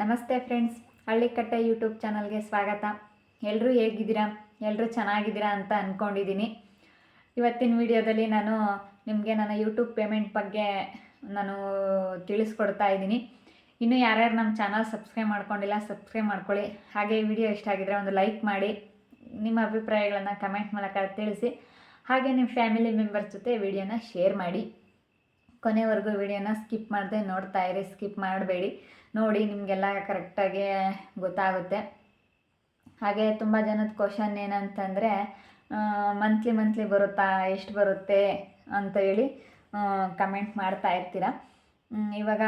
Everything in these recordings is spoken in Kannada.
ನಮಸ್ತೆ ಫ್ರೆಂಡ್ಸ್, ಹಳ್ಳಿಕಟ್ಟೆ ಯೂಟ್ಯೂಬ್ ಚಾನಲ್ಗೆ ಸ್ವಾಗತ. ಎಲ್ಲರೂ ಹೇಗಿದ್ದೀರಾ? ಎಲ್ಲರೂ ಚೆನ್ನಾಗಿದ್ದೀರಾ ಅಂತ ಅಂದ್ಕೊಂಡಿದ್ದೀನಿ ಇವತ್ತಿನ ವಿಡಿಯೋದಲ್ಲಿ ನಾನು ನಿಮಗೆ ನನ್ನ ಯೂಟ್ಯೂಬ್ ಪೇಮೆಂಟ್ ಬಗ್ಗೆ ನಾನು ತಿಳಿಸ್ಕೊಡ್ತಾ ಇದ್ದೀನಿ. ಇನ್ನು ಯಾರ್ಯಾರು ನಮ್ಮ ಚಾನಲ್ ಸಬ್ಸ್ಕ್ರೈಬ್ ಮಾಡ್ಕೊಂಡಿಲ್ಲ, ಸಬ್ಸ್ಕ್ರೈಬ್ ಮಾಡ್ಕೊಳ್ಳಿ. ಹಾಗೆ ಈ ವಿಡಿಯೋ ಇಷ್ಟ ಆಗಿದ್ರೆ ಒಂದು ಲೈಕ್ ಮಾಡಿ, ನಿಮ್ಮ ಅಭಿಪ್ರಾಯಗಳನ್ನು ಕಮೆಂಟ್ ಮೂಲಕ ತಿಳಿಸಿ. ಹಾಗೆ ನಿಮ್ಮ ಫ್ಯಾಮಿಲಿ ಮೆಂಬರ್ಸ್ ಜೊತೆ ವಿಡಿಯೋನ ಶೇರ್ ಮಾಡಿ. ಕೊನೆವರೆಗೂ ವಿಡಿಯೋನ ಸ್ಕಿಪ್ ಮಾಡದೆ ನೋಡ್ತಾ ಇರಿ, ಸ್ಕಿಪ್ ಮಾಡಬೇಡಿ. ನೋಡಿ, ನಿಮಗೆಲ್ಲ ಕರೆಕ್ಟಾಗಿ ಗೊತ್ತಾಗುತ್ತೆ. ಹಾಗೆ ತುಂಬ ಜನದ ಕ್ವಶನ್ ಏನಂತಂದರೆ ಮಂತ್ಲಿ ಮಂತ್ಲಿ ಬರುತ್ತಾ, ಎಷ್ಟು ಬರುತ್ತೆ ಅಂತ ಹೇಳಿ ಕಮೆಂಟ್ ಮಾಡ್ತಾ ಇರ್ತೀರ. ಇವಾಗ,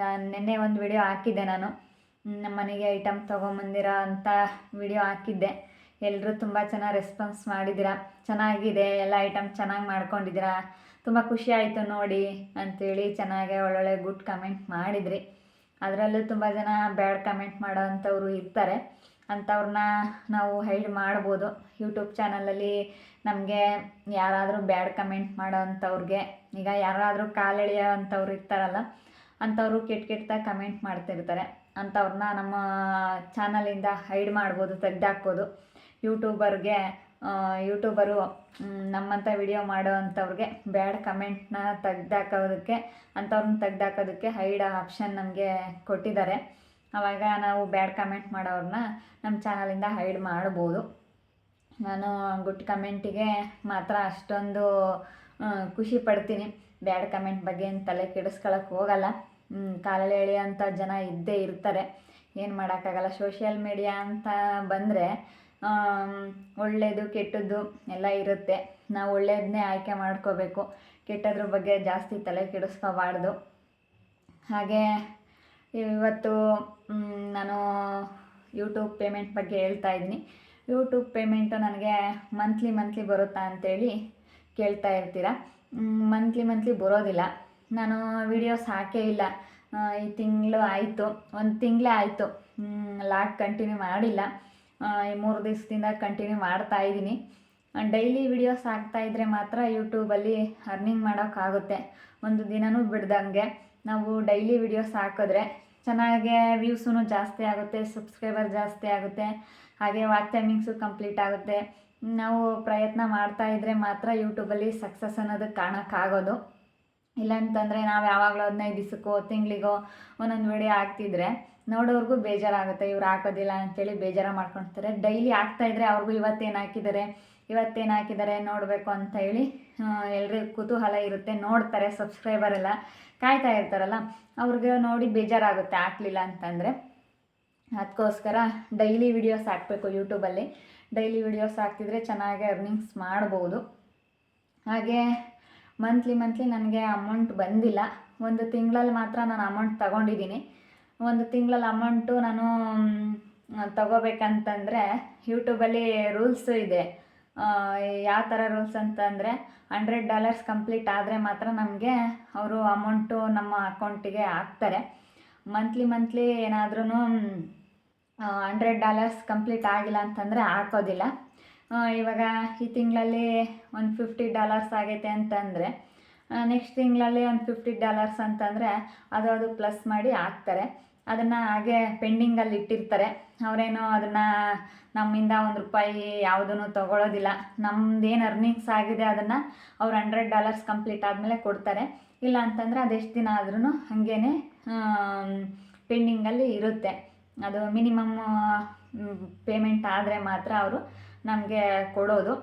ನಾನು ನಿನ್ನೆ ಒಂದು ವಿಡಿಯೋ ಹಾಕಿದ್ದೆ ನಾನು. ನಮ್ಮ ಮನೆಗೆ ಐಟಮ್ ತೊಗೊಂಬಂದಿರೋ ಅಂತ ವಿಡಿಯೋ ಹಾಕಿದ್ದೆ. ಎಲ್ಲರೂ ತುಂಬ ಚೆನ್ನಾಗಿ ರೆಸ್ಪಾನ್ಸ್ ಮಾಡಿದ್ದೀರಾ. ಚೆನ್ನಾಗಿದೆ, ಎಲ್ಲ ಐಟಮ್ ಚೆನ್ನಾಗಿ ಮಾಡ್ಕೊಂಡಿದ್ದೀರಾ. ತುಂಬ ಖುಷಿ ಆಯಿತು ನೋಡಿ ಅಂಥೇಳಿ ಚೆನ್ನಾಗೆ ಒಳ್ಳೊಳ್ಳೆ ಗುಡ್ ಕಮೆಂಟ್ ಮಾಡಿದ್ರಿ. ಅದರಲ್ಲೂ ತುಂಬ ಜನ ಬ್ಯಾಡ್ ಕಮೆಂಟ್ ಮಾಡೋ ಅಂಥವ್ರು ಇರ್ತಾರೆ. ಅಂಥವ್ರನ್ನ ನಾವು ಹೈಡ್ ಮಾಡ್ಬೋದು. ಯೂಟ್ಯೂಬ್ ಚಾನಲಲ್ಲಿ ನಮಗೆ ಯಾರಾದರೂ ಬ್ಯಾಡ್ ಕಮೆಂಟ್ ಮಾಡೋ ಅಂಥವ್ರಿಗೆ ಈಗ ಯಾರಾದರೂ ಕಾಲೆಳೆಯೋ ಅಂಥವ್ರು ಇರ್ತಾರಲ್ಲ, ಅಂಥವ್ರು ಕೆಟ್ಟ ಕೆಟ್ಟದಾಗ ಕಮೆಂಟ್ ಮಾಡ್ತಿರ್ತಾರೆ. ಅಂಥವ್ರನ್ನ ನಮ್ಮ ಚಾನಲಿಂದ ಹೈಡ್ ಮಾಡ್ಬೋದು, ತೆಗ್ದಾಕ್ಬೋದು. ಯೂಟ್ಯೂಬರ್ಗೆ ಯೂಟ್ಯೂಬರು ನಮ್ಮಂಥ ವಿಡಿಯೋ ಮಾಡೋ ಅಂಥವ್ರಿಗೆ ಬ್ಯಾಡ್ ಕಮೆಂಟ್ನ ತೆಗ್ದಾಕೋದಕ್ಕೆ ಅಂಥವ್ರನ್ನ ತೆಗ್ದಾಕೋದಕ್ಕೆ ಹೈಡ್ ಆಪ್ಷನ್ ನಮಗೆ ಕೊಟ್ಟಿದ್ದಾರೆ. ಆವಾಗ ನಾವು ಬ್ಯಾಡ್ ಕಮೆಂಟ್ ಮಾಡೋರನ್ನ ನಮ್ಮ ಚಾನಲಿಂದ ಹೈಡ್ ಮಾಡ್ಬೋದು. ನಾನು ಗುಡ್ ಕಮೆಂಟಿಗೆ ಮಾತ್ರ ಅಷ್ಟೊಂದು ಖುಷಿ ಪಡ್ತೀನಿ. ಬ್ಯಾಡ್ ಕಮೆಂಟ್ ಬಗ್ಗೆ ಏನು ತಲೆ ಕೆಡಿಸ್ಕೊಳಕ್ಕೆ ಹೋಗಲ್ಲ. ಕಾಲಲ್ಲಿ ಎಳೆಯೋಂಥ ಜನ ಇದ್ದೇ ಇರ್ತಾರೆ. ಏನು ಮಾಡೋಕ್ಕಾಗಲ್ಲ? ಸೋಷಿಯಲ್ ಮೀಡಿಯಾ ಅಂತ ಬಂದರೆ ಒಳ್ಳೆಯದು ಕೆಟ್ಟದ್ದು ಎಲ್ಲ ಇರುತ್ತೆ. ನಾವು ಒಳ್ಳೆಯದನ್ನೇ ಆಯ್ಕೆ ಮಾಡ್ಕೋಬೇಕು. ಕೆಟ್ಟದ್ರ ಬಗ್ಗೆ ಜಾಸ್ತಿ ತಲೆ ಕೆಡಿಸ್ಕೋಬಾರ್ದು. ಹಾಗೆ ಇವತ್ತು ನಾನು ಯೂಟ್ಯೂಬ್ ಪೇಮೆಂಟ್ ಬಗ್ಗೆ ಹೇಳ್ತಾ ಇದ್ದೀನಿ ಯೂಟ್ಯೂಬ್ ಪೇಮೆಂಟು ನನಗೆ ಮಂತ್ಲಿ ಮಂತ್ಲಿ ಬರುತ್ತಾ ಅಂತೇಳಿ ಕೇಳ್ತಾ ಇರ್ತೀರ? ಮಂತ್ಲಿ ಮಂತ್ಲಿ ಬರೋದಿಲ್ಲ. ನಾನು ವಿಡಿಯೋಸ್ ಹಾಕೇ ಇಲ್ಲ. ಈ ತಿಂಗಳು ಆಯಿತು. ಒಂದು ತಿಂಗಳೇ ಆಯಿತು. ಲಾಕ್ ಕಂಟಿನ್ಯೂ ಮಾಡಿಲ್ಲ. ಮೂರು ದಿವಸದಿಂದ ಕಂಟಿನ್ಯೂ ಮಾಡ್ತಾ ಇದ್ದೀನಿ. ಡೈಲಿ ವಿಡಿಯೋಸ್ ಇದ್ದರೆ ಮಾತ್ರ ಯೂಟ್ಯೂಬಲ್ಲಿ ಅರ್ನಿಂಗ್ ಮಾಡೋಕ್ಕಾಗುತ್ತೆ. ಒಂದು ದಿನವೂ ಬಿಡ್ದಂಗೆ. ನಾವು ಡೈಲಿ ವಿಡಿಯೋಸ್ ಹಾಕಿದ್ರೆ ಚೆನ್ನಾಗೆ ವ್ಯೂಸೂ ಜಾಸ್ತಿ ಆಗುತ್ತೆ ಸಬ್ಸ್ಕ್ರೈಬರ್ ಜಾಸ್ತಿ ಆಗುತ್ತೆ, ಹಾಗೆ ವಾಚ್ ಟೈಮಿಂಗ್ಸು ಕಂಪ್ಲೀಟ್ ಆಗುತ್ತೆ. ನಾವು ಪ್ರಯತ್ನ ಮಾಡ್ತಾ ಇದ್ದರೆ ಮಾತ್ರ ಯೂಟ್ಯೂಬಲ್ಲಿ ಸಕ್ಸಸ್ ಅನ್ನೋದು ಕಾಣೋಕ್ಕಾಗೋದು. ಇಲ್ಲಾಂತಂದರೆ ನಾವು ಯಾವಾಗಲೂ ಹದಿನೈದು ದಿವಸಕ್ಕೋ, ತಿಂಗಳಿಗೋ ಒಂದೊಂದು ವಿಡಿಯೋ ಹಾಕ್ತಿದ್ರೆ ನೋಡೋರ್ಗೂ ಬೇಜಾರಾಗುತ್ತೆ, ಇವ್ರು ಹಾಕೋದಿಲ್ಲ ಅಂತೇಳಿ ಬೇಜಾರು ಮಾಡ್ಕೊಳ್ತಾರೆ ಡೈಲಿ ಹಾಕ್ತಾ ಇದ್ರೆ ಅವ್ರಿಗೂ ಇವತ್ತೇನು ಹಾಕಿದ್ದಾರೆ ಇವತ್ತೇನು ಹಾಕಿದ್ದಾರೆ ನೋಡಬೇಕು ಅಂತ ಹೇಳಿ ಎಲ್ರಿಗೂ ಕುತೂಹಲ ಇರುತ್ತೆ. ನೋಡ್ತಾರೆ ಸಬ್ಸ್ಕ್ರೈಬರ್ ಎಲ್ಲ, ಕಾಯ್ತಾ ಇರ್ತಾರಲ್ಲ, ಅವ್ರಿಗೆ ನೋಡಿ ಬೇಜಾರಾಗುತ್ತೆ ಹಾಕ್ಲಿಲ್ಲ ಅಂತಂದರೆ. ಅದಕ್ಕೋಸ್ಕರ ಡೈಲಿ ವಿಡಿಯೋಸ್ ಹಾಕಬೇಕು ಯೂಟ್ಯೂಬಲ್ಲಿ ಡೈಲಿ ವಿಡಿಯೋಸ್ ಹಾಕ್ತಿದ್ರೆ ಚೆನ್ನಾಗಿ ಅರ್ನಿಂಗ್ಸ್ ಮಾಡ್ಬೋದು. ಹಾಗೆ ಮಂತ್ಲಿ ಮಂತ್ಲಿ ನನಗೆ ಅಮೌಂಟ್ ಬಂದಿಲ್ಲ. ಒಂದು ತಿಂಗಳಲ್ಲಿ ಮಾತ್ರ ನಾನು ಅಮೌಂಟ್ ತಗೊಂಡಿದ್ದೀನಿ. ಒಂದು ತಿಂಗಳಲ್ಲಿ ಅಮೌಂಟು ನಾನು ತಗೋಬೇಕಂತಂದರೆ ಯೂಟ್ಯೂಬಲ್ಲಿ ರೂಲ್ಸು ಇದೆ. ಯಾವ ಥರ ರೂಲ್ಸ್ ಅಂತಂದರೆ ಹಂಡ್ರೆಡ್ ಡಾಲರ್ಸ್ ಕಂಪ್ಲೀಟ್ ಆದರೆ ಮಾತ್ರ ನಮಗೆ ಅವರು ಅಮೌಂಟು ನಮ್ಮ ಅಕೌಂಟಿಗೆ ಹಾಕ್ತಾರೆ. ಮಂತ್ಲಿ ಮಂತ್ಲಿ ಏನಾದ್ರೂ ಹಂಡ್ರೆಡ್ ಡಾಲರ್ಸ್ ಕಂಪ್ಲೀಟ್ ಆಗಿಲ್ಲ ಅಂತಂದರೆ ಹಾಕೋದಿಲ್ಲ. ಇವಾಗ ಈ ತಿಂಗಳಲ್ಲಿ ಒಂದು ಫಿಫ್ಟಿ ಡಾಲರ್ಸ್ ಆಗೈತೆ ಅಂತಂದರೆ ನೆಕ್ಸ್ಟ್ ತಿಂಗಳಲ್ಲಿ ಒಂದು ಫಿಫ್ಟಿ ಡಾಲರ್ಸ್ ಅಂತಂದರೆ ಅದು ಅದು ಪ್ಲಸ್ ಮಾಡಿ ಹಾಕ್ತಾರೆ. ಅದನ್ನು ಹಾಗೆ ಪೆಂಡಿಂಗಲ್ಲಿ ಇಟ್ಟಿರ್ತಾರೆ. ಅವರೇನು ಅದನ್ನು ನಮ್ಮಿಂದ ಒಂದು ರೂಪಾಯಿ ಯಾವುದೂ ತೊಗೊಳೋದಿಲ್ಲ. ಏನು ಅರ್ನಿಂಗ್ಸ್ ಆಗಿದೆ ಅದನ್ನು ಅವ್ರು ಹಂಡ್ರೆಡ್ ಡಾಲರ್ಸ್ ಕಂಪ್ಲೀಟ್ ಆದಮೇಲೆ ಕೊಡ್ತಾರೆ. ಇಲ್ಲ ಅಂತಂದರೆ ಅದೆಷ್ಟು ದಿನ ಆದ್ರೂ ಹಾಗೇ ಪೆಂಡಿಂಗಲ್ಲಿ ಇರುತ್ತೆ. ಅದು ಮಿನಿಮಮ್ ಪೇಮೆಂಟ್ ಆದರೆ ಮಾತ್ರ ಅವರು ನಮಗೆ ಕೊಡೋದು.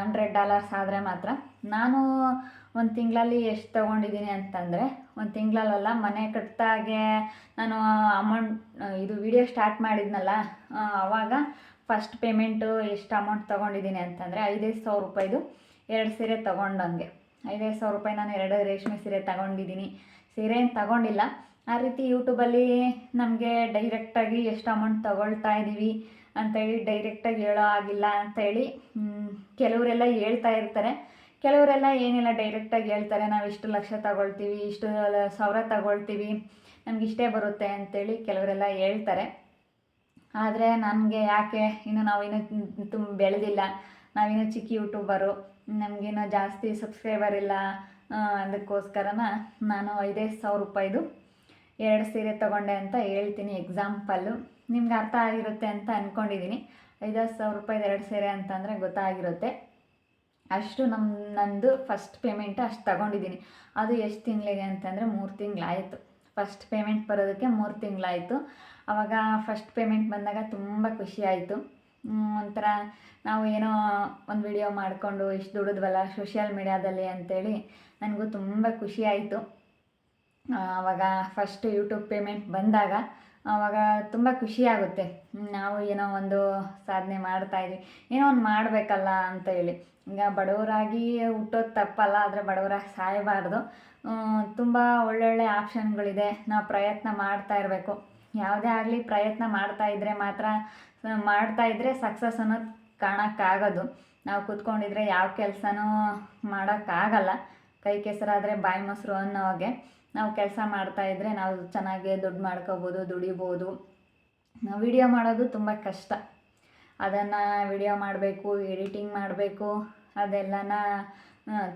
ಹಂಡ್ರೆಡ್ ಡಾಲರ್ಸ್ ಆದರೆ ಮಾತ್ರ. ನಾನು ಒಂದು ತಿಂಗಳಲ್ಲಿ ಎಷ್ಟು ತೊಗೊಂಡಿದ್ದೀನಿ ಅಂತಂದರೆ, ಒಂದು ತಿಂಗಳಲ್ಲ ಮನೆ ಕಟ್ಟಾಗೆ ನಾನು ಅಮೌಂಟ್ ಇದು ವಿಡಿಯೋ ಸ್ಟಾರ್ಟ್ ಮಾಡಿದ್ನಲ್ಲ ಆವಾಗ ಫಸ್ಟ್ ಪೇಮೆಂಟು ಎಷ್ಟು ಅಮೌಂಟ್ ತೊಗೊಂಡಿದ್ದೀನಿ ಅಂತಂದರೆ ಐದೈದು ಸಾವಿರ ರೂಪಾಯಿದು ಎರಡು ಸೀರೆ ತೊಗೊಂಡಂಗೆ. ಐದೈದು ಸಾವಿರ ರೂಪಾಯಿ ನಾನು ಎರಡು ರೇಷ್ಮೆ ಸೀರೆ ತಗೊಂಡಿದ್ದೀನಿ ಸೀರೆ ಏನು ತಗೊಂಡಿಲ್ಲ. ಆ ರೀತಿ ಯೂಟ್ಯೂಬಲ್ಲಿ ನಮಗೆ ಡೈರೆಕ್ಟಾಗಿ ಎಷ್ಟು ಅಮೌಂಟ್ ತೊಗೊಳ್ತಾ ಇದ್ದೀವಿ ಅಂತೇಳಿ ಡೈರೆಕ್ಟಾಗಿ ಹೇಳೋ ಆಗಿಲ್ಲ ಅಂತೇಳಿ ಕೆಲವರೆಲ್ಲ ಹೇಳ್ತಾ ಇರ್ತಾರೆ. ಕೆಲವರೆಲ್ಲ ಏನಿಲ್ಲ ಡೈರೆಕ್ಟಾಗಿ ಹೇಳ್ತಾರೆ, ನಾವು ಇಷ್ಟು ಲಕ್ಷ ತಗೊಳ್ತೀವಿ, ಇಷ್ಟು ಸಾವಿರ ತಗೊಳ್ತೀವಿ, ನಮ್ಗೆ ಇಷ್ಟೇ ಬರುತ್ತೆ ಅಂತೇಳಿ ಕೆಲವರೆಲ್ಲ ಹೇಳ್ತಾರೆ. ಆದರೆ ನನಗೆ ಯಾಕೆ, ಇನ್ನು ನಾವು ಇನ್ನೂ ತುಂಬ ಬೆಳೆದಿಲ್ಲ ನಾವಿನ್ನು ಚಿಕ್ಕ ಯೂಟ್ಯೂಬರು ನಮಗಿನ್ನೂ ಜಾಸ್ತಿ ಸಬ್ಸ್ಕ್ರೈಬರ್ ಇಲ್ಲ ಅದಕ್ಕೋಸ್ಕರ ನಾನು ಐದೈದು ಸಾವಿರ ರೂಪಾಯಿದು ಎರಡು ಸೀರೆ ತಗೊಂಡೆ ಅಂತ ಹೇಳ್ತೀನಿ ಎಕ್ಸಾಂಪಲ್ಲು ನಿಮ್ಗೆ ಅರ್ಥ ಆಗಿರುತ್ತೆ ಅಂತ ಅಂದ್ಕೊಂಡಿದ್ದೀನಿ ಐದಾರು ಸಾವಿರ ರೂಪಾಯಿದು ಎರಡು ಸೀರೆ ಅಂತಂದರೆ ಗೊತ್ತಾಗಿರುತ್ತೆ. ಅಷ್ಟು ನಮ್ಮ ನಂದು ಫಸ್ಟ್ ಪೇಮೆಂಟ್ ಅಷ್ಟು ತಗೊಂಡಿದ್ದೀನಿ ಅದು ಎಷ್ಟು ತಿಂಗಳಿಗೆ ಅಂತಂದರೆ ಮೂರು ತಿಂಗಳಾಯಿತು. ಫಸ್ಟ್ ಪೇಮೆಂಟ್ ಬರೋದಕ್ಕೆ ಮೂರು ತಿಂಗಳಾಯಿತು. ಆವಾಗ ಫಸ್ಟ್ ಪೇಮೆಂಟ್ ಬಂದಾಗ ತುಂಬ ಖುಷಿ ಆಯಿತು. ಒಂಥರ ನಾವು ಏನೋ ಒಂದು ವಿಡಿಯೋ ಮಾಡಿಕೊಂಡು ಇಷ್ಟು ದುಡಿದ್ವಲ್ಲ ಸೋಷಿಯಲ್ ಮೀಡ್ಯಾದಲ್ಲಿ ಅಂತೇಳಿ ನನಗೂ ತುಂಬ ಖುಷಿ ಆಯಿತು. ಆವಾಗ ಫಸ್ಟ್ ಯೂಟ್ಯೂಬ್ ಪೇಮೆಂಟ್ ಬಂದಾಗ ಆವಾಗ ತುಂಬ ಖುಷಿ ಆಗುತ್ತೆ. ನಾವು ಏನೋ ಒಂದು ಸಾಧನೆ ಮಾಡ್ತಾಯಿದ್ವಿ ಏನೋ ಒಂದು ಮಾಡಬೇಕಲ್ಲ ಅಂತ ಹೇಳಿ. ಈಗ ಬಡವರಾಗಿ ಹುಟ್ಟೋದು ತಪ್ಪಲ್ಲ, ಆದರೆ ಬಡವರಾಗಿ ಸಾಯಬಾರ್ದು. ತುಂಬ ಒಳ್ಳೊಳ್ಳೆ ಆಪ್ಷನ್ಗಳಿದೆ. ನಾವು ಪ್ರಯತ್ನ ಮಾಡ್ತಾ ಇರಬೇಕು. ಯಾವುದೇ ಆಗಲಿ ಪ್ರಯತ್ನ ಮಾಡ್ತಾ ಇದ್ದರೆ ಮಾತ್ರ ಮಾಡ್ತಾ ಇದ್ದರೆ ಸಕ್ಸಸ್ ಅನ್ನೋದು ಕಾಣೋಕ್ಕಾಗೋದು. ನಾವು ಕೂತ್ಕೊಂಡಿದ್ರೆ ಯಾವ ಕೆಲಸನೂ ಮಾಡೋಕ್ಕಾಗಲ್ಲ. ಕೈ ಕೆಸರಾದರೆ ಬಾಯಿ ಮೊಸರು ಅನ್ನೋ ಹಾಗೆ. ನಾವು ಕೆಲಸ ಮಾಡ್ತಾಯಿದ್ರೆ ನಾವು ಚೆನ್ನಾಗಿ ದುಡ್ಡು ಮಾಡ್ಕೋಬೋದು, ದುಡಿಬೋದು. ವಿಡಿಯೋ ಮಾಡೋದು ತುಂಬ ಕಷ್ಟ. ಅದನ್ನು ವಿಡಿಯೋ ಮಾಡಬೇಕು ಎಡಿಟಿಂಗ್ ಮಾಡಬೇಕು, ಅದೆಲ್ಲನ